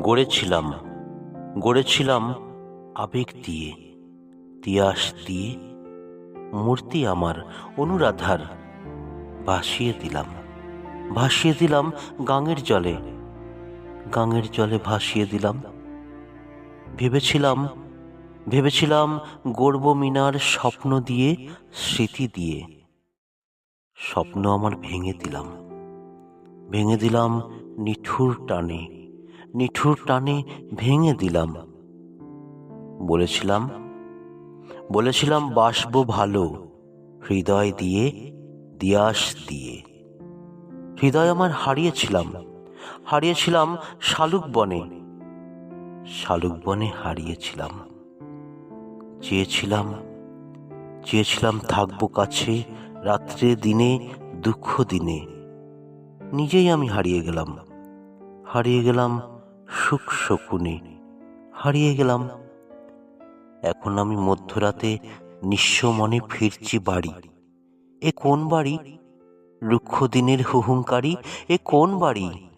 গড়েছিলাম গড়েছিলাম আবেগ দিয়ে, তিয়াস দিয়ে মূর্তি আমার অনুরাধার ভাসিয়ে দিলাম ভাসিয়ে দিলাম গাঙের জলে গাঙের জলে ভাসিয়ে দিলাম। ভেবেছিলাম ভেবেছিলাম গর্ব মিনার স্বপ্ন দিয়ে, স্মৃতি দিয়ে, স্বপ্ন আমার ভেঙে দিলাম ভেঙে দিলাম নিঠুর টানে। নিঠুর টানে ভেঙে দিলাম। বলেছিলাম বলেছিলাম বাসবো ভালো, হৃদয় দিয়ে, দিয়াস দিয়ে। হৃদয় আমার হারিয়েছিলাম হারিয়েছিলাম শালুক বনে শালুক বনে হারিয়েছিলাম। চেয়েছিলাম চেয়েছিলাম থাকব কাছে, রাত্রে দিনে, দুঃখ দিনে। নিজেই আমি হারিয়ে গেলাম হারিয়ে গেলাম সুখ শকুনে হারিয়ে গেলাম। এখন আমি মধ্যরাতে নিঃস্ব মনে ফিরছি বাড়ি। এ কোন বাড়ি? রুক্ষ দিনের হুহুঙ্কারী? এ কোন বাড়ি?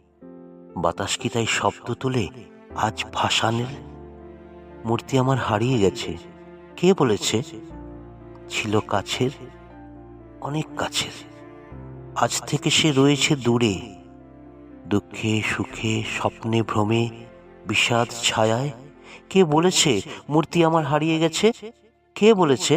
বাতাস কি তাই শব্দ তুলে? আজ ভাসানের? মূর্তি আমার হারিয়ে গেছে। কে বলেছে? ছিল কাছের? অনেক কাছের। আজ থেকে সে রয়েছে দূরে। দুঃখে সুখে, স্বপ্নে ভ্রমে বিষাদ ছায়ায়? কে বলেছে মূর্তি আমার হারিয়ে গেছে? কে বলেছে?